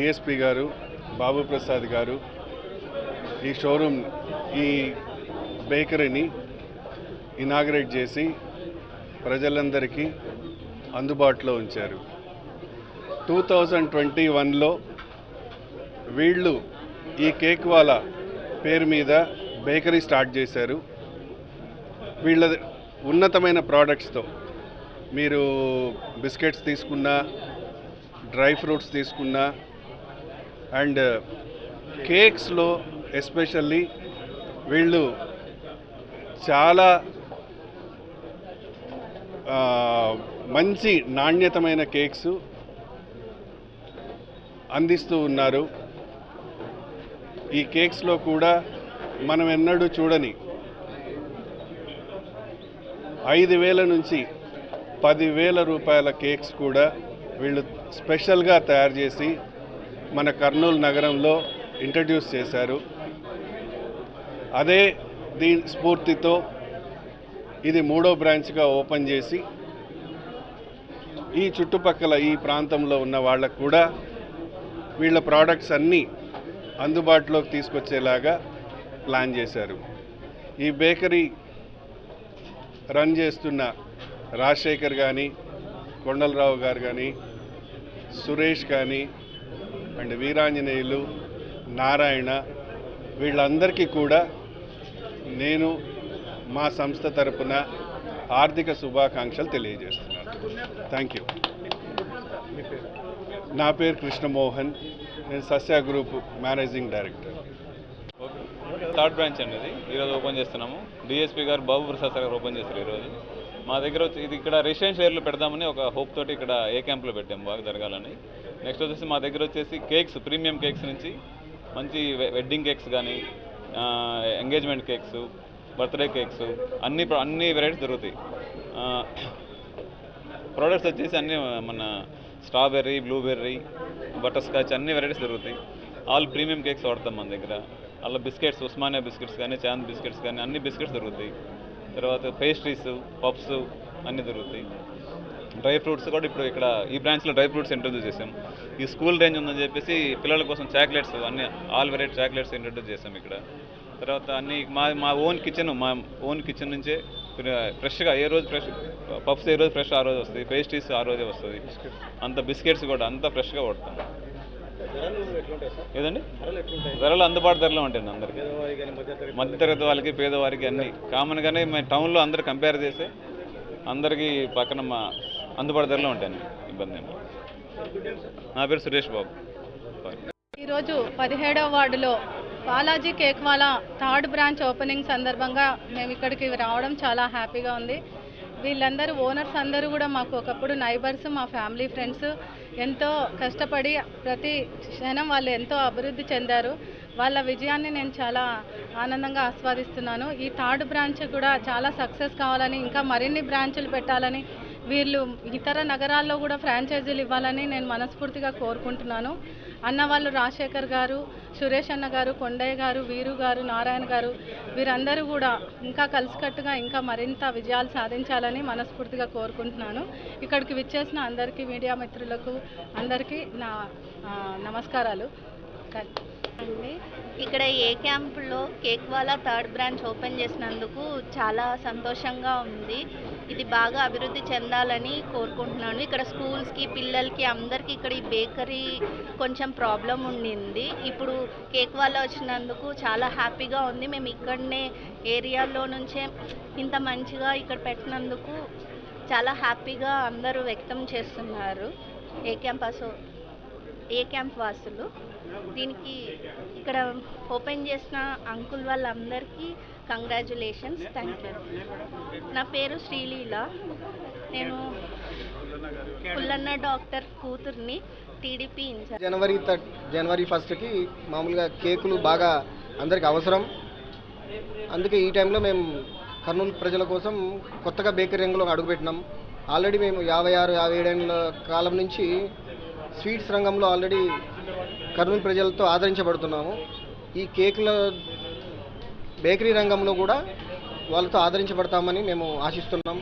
DSP గారు బాబు ప్రసాద్ గారు ఈ షోరూమ్ ఈ బేకరీని ఇనాగరేట్ చేసి ప్రజలందరికీ అందుబాటులో ఉంచారు. టూ థౌజండ్ ట్వంటీ వన్లో వీళ్ళు ఈ కేక్ వాళ్ళ పేరు మీద బేకరీ స్టార్ట్ చేశారు. వీళ్ళ ఉన్నతమైన ప్రోడక్ట్స్తో మీరు బిస్కెట్స్ తీసుకున్నా డ్రై ఫ్రూట్స్ తీసుకున్నా అండ్ కేక్స్లో ఎస్పెషల్లీ వీళ్ళు చాలా మంచి నాణ్యతమైన కేక్స్ అందిస్తూ ఉన్నారు. ఈ కేక్స్లో కూడా మనం ఎన్నడూ చూడని ఐదు వేల నుంచి పదివేల రూపాయల కేక్స్ కూడా వీళ్ళు స్పెషల్గా తయారు చేసి మన కర్నూలు నగరంలో ఇంట్రడ్యూస్ చేశారు. అదే దీని స్ఫూర్తితో ఇది మూడో బ్రాంచ్గా ఓపెన్ చేసి ఈ చుట్టుపక్కల ఈ ప్రాంతంలో ఉన్న వాళ్ళకు కూడా వీళ్ళ ప్రోడక్ట్స్ అన్నీ అందుబాటులోకి తీసుకొచ్చేలాగా ప్లాన్ చేశారు. ఈ బేకరీ రన్ చేస్తున్న రాజశేఖర్ కానీ కొండలరావు గారు కానీ సురేష్ కానీ అండ్ వీరాంజనేయులు నారాయణ వీళ్ళందరికీ కూడా నేను మా సంస్థ తరపున ఆర్థిక శుభాకాంక్షలు తెలియజేస్తున్నాను. థ్యాంక్ యూ నా పేరు కృష్ణమోహన్. నేను Sasya group managing director. Third branch అండి ఇది. ఈరోజు ఓపెన్ చేస్తున్నాము. డిఎస్పీ గారు బాబు ప్రసాద్ గారు ఓపెన్ చేస్తారు ఈరోజు మా దగ్గర వచ్చి ఇది ఇక్కడ రెసిడెన్షియల్ ఏర్లు పెడదామని ఒక హోప్ తోటి ఇక్కడ ఏ క్యాంప్లో పెట్టాము బాగా జరగాలని. నెక్స్ట్ వచ్చేసి మా దగ్గర వచ్చేసి కేక్స్ ప్రీమియం కేక్స్ నుంచి మంచి వెడ్డింగ్ కేక్స్ కానీ ఎంగేజ్మెంట్ కేక్స్ బర్త్డే కేక్స్ అన్ని అన్ని వెరైటీస్ దొరుకుతాయి. ప్రోడక్ట్స్ వచ్చేసి అన్ని మన స్ట్రాబెర్రీ బ్లూబెర్రీ బటర్ స్కాచ్ అన్ని వెరైటీస్ దొరుకుతాయి. ఆల్ ప్రీమియం కేక్స్ వాడతాం మన దగ్గర. అలా బిస్కెట్స్ ఉస్మానియా బిస్కెట్స్ కానీ చాంద్ బిస్కెట్స్ కానీ అన్ని బిస్కెట్స్ దొరుకుతాయి. తర్వాత పేస్ట్రీస్ పప్స్ అన్నీ దొరుకుతాయి. డ్రై ఫ్రూట్స్ కూడా ఇప్పుడు ఇక్కడ ఈ బ్రాంచ్లో డ్రై ఫ్రూట్స్ ఇంట్రొడ్యూస్ చేసాం. ఈ స్కూల్ రేంజ్ ఉందని చెప్పేసి పిల్లల కోసం చాక్లెట్స్ అన్ని ఆల్ వెరైటీ చాక్లెట్స్ ఇంట్రొడ్యూస్ చేసాం ఇక్కడ. తర్వాత అన్ని మా మా ఓన్ కిచెన్ మా ఓన్ కిచెన్ నుంచే ఫ్రెష్గా ఏ రోజు ఫ్రెష్ పఫ్స్ ఏ రోజు ఫ్రెష్ ఆ రోజు వస్తుంది పేస్ట్రీస్ ఆ రోజే వస్తుంది. అంత బిస్కెట్స్ కూడా అంత ఫ్రెష్గా పడతాం ఏదండి? ధరలు అందుబాటు ధరలో ఉంటాయండి అందరికీ. మధ్యతరగతి వాళ్ళకి పేదవారికి అన్ని. కామన్గానే మేము టౌన్లో అందరు కంపేర్ చేస్తే అందరికీ పక్కన మా అందుబాటు ధరలో ఇబ్బంది ఏమి నా పేరు సురేష్ బాబు. ఈరోజు పదిహేడవ వార్డులో Balaji Cakewala third branch opening సందర్భంగా మేము ఇక్కడికి రావడం చాలా హ్యాపీగా ఉంది. వీళ్ళందరూ ఓనర్స్ అందరూ కూడా మాకు ఒకప్పుడు నైబర్స్ మా ఫ్యామిలీ ఫ్రెండ్స్ ఎంతో కష్టపడి ప్రతి క్షణం వాళ్ళు ఎంతో అభివృద్ధి చెందారు. వాళ్ళ విజయాన్ని నేను చాలా ఆనందంగా ఆస్వాదిస్తున్నాను. ఈ థర్డ్ బ్రాంచ్ కూడా చాలా సక్సెస్ కావాలని ఇంకా మరిన్ని బ్రాంచులు పెట్టాలని వీళ్ళు ఇతర నగరాల్లో కూడా ఫ్రాంచైజీలు ఇవ్వాలని నేను మనస్ఫూర్తిగా కోరుకుంటున్నాను. అన్న వాళ్ళు రాజశేఖర్ గారు సురేష్ అన్న గారు కొండయ్య గారు వీరు గారు నారాయణ గారు వీరందరూ కూడా ఇంకా కలిసికట్టుగా ఇంకా మరింత విజయాలు సాధించాలని మనస్ఫూర్తిగా కోరుకుంటున్నాను. ఇక్కడికి విచ్చేసిన అందరికీ మీడియా మిత్రులకు అందరికీ నా నమస్కారాలు. అండి ఇక్కడ ఏ క్యాంపులో Cakewala third branch open చేసినందుకు చాలా సంతోషంగా ఉంది. ఇది బాగా అభివృద్ధి చెందాలని కోరుకుంటున్నాను. ఇక్కడ స్కూల్స్కి పిల్లలకి అందరికీ ఇక్కడ ఈ బేకరీ కొంచెం ప్రాబ్లం ఉండింది. ఇప్పుడు కేక్ వాలా వచ్చినందుకు చాలా హ్యాపీగా ఉంది. మేము ఇక్కడనే ఏరియాలో నుంచే ఇంత మంచిగా ఇక్కడ పెట్టినందుకు చాలా హ్యాపీగా అందరూ వ్యక్తం చేస్తున్నారు. ఏ క్యాంపస్? ఏ క్యాంప్ వాసులు. దీనికి ఇక్కడ ఓపెన్ చేసిన అంకుల్ వాళ్ళందరికీ కంగ్రాచులేషన్స్. Thank you. నా పేరు శ్రీలీల. నేను పుల్లన్న డాక్టర్ కూతుర్ని టీడీపీ ఇన్ఛార్జ్. జనవరి థర్డ్ జనవరి ఫస్ట్కి మామూలుగా కేకులు బాగా అందరికి అవసరం. అందుకే ఈ టైంలో మేము కర్నూలు ప్రజల కోసం కొత్తగా బేకరీ రంగంలో అడుగుపెట్టినాం. ఆల్రెడీ మేము యాభై ఆరు యాభై ఏడేళ్ళ కాలం నుంచి స్వీట్స్ రంగంలో ఆల్రెడీ కర్నూలు ప్రజలతో ఆదరించబడుతున్నాము. ఈ కేకుల బేకరీ రంగంలో కూడా వాళ్ళతో ఆదరించబడతామని మేము ఆశిస్తున్నాం.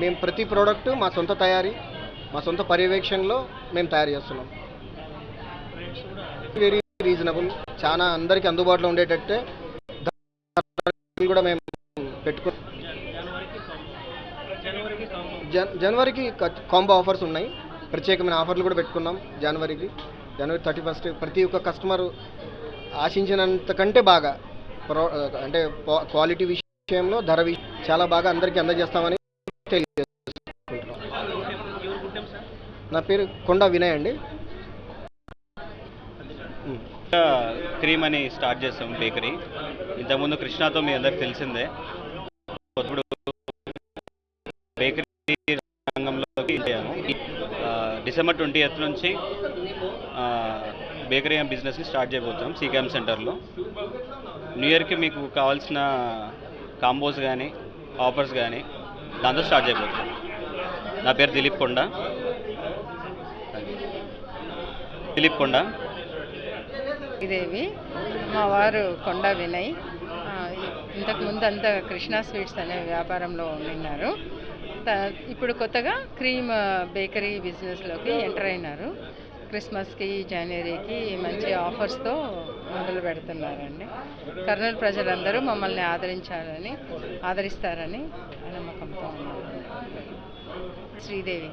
మేము ప్రతి ప్రోడక్ట్ మా సొంత తయారీ మా సొంత పర్యవేక్షణలో మేము తయారు చేస్తున్నాం. వెరీ రీజనబుల్ చాలా అందరికీ అందుబాటులో ఉండేటట్టే కూడా మేము పెట్టుకున్నాం జనవరికి కాంబో ఆఫర్స్ ఉన్నాయి. ప్రత్యేకమైన ఆఫర్లు కూడా పెట్టుకున్నాం జనవరికి. జనవరి థర్టీ ఫస్ట్ ప్రతి ఒక్క కస్టమర్ ఆశించినంత కంటే బాగా ప్రో అంటే క్వాలిటీ విషయంలో ధర విషయం చాలా బాగా అందరికీ అందజేస్తామని తెలియజేస్తున్నాం నా పేరు కొండ వినయ్ అండి. క్రీమ్ అని స్టార్ట్ చేస్తాం బేకరీ. ఇంతకుముందు కృష్ణాతో మీ అందరికి తెలిసిందే. ఇప్పుడు డిసెంబర్ ట్వంటీ ఎయిత్ నుంచి బేకరీ బేకరీ బిజినెస్ని స్టార్ట్ చేయబోతున్నాం సీకామ్ సెంటర్లో. న్యూ ఇయర్కి మీకు కావాల్సిన కాంబోస్ కానీ ఆఫర్స్ కానీ దాంతో స్టార్ట్ చేయబోతున్నాం. నా పేరు దిలీప్ కొండ. దిలీప్ కొండ. ఇదేవి మా వారు కొండ వినయ్. ఇంతకుముందు ఇంతకు ముందు అంతా కృష్ణా స్వీట్స్ అనే వ్యాపారంలో ఉన్నారు ఇప్పుడు కొత్తగా క్రీమ్ బేకరీ బిజినెస్లోకి ఎంటర్ అయినారు. క్రిస్మస్కి జనవరికి మంచి ఆఫర్స్తో మొదలు పెడుతున్నారండి. కర్నూలు ప్రజలందరూ మమ్మల్ని ఆదరించాలని ఆదరిస్తారని నమ్మకంతో ఉన్నాను శ్రీదేవి.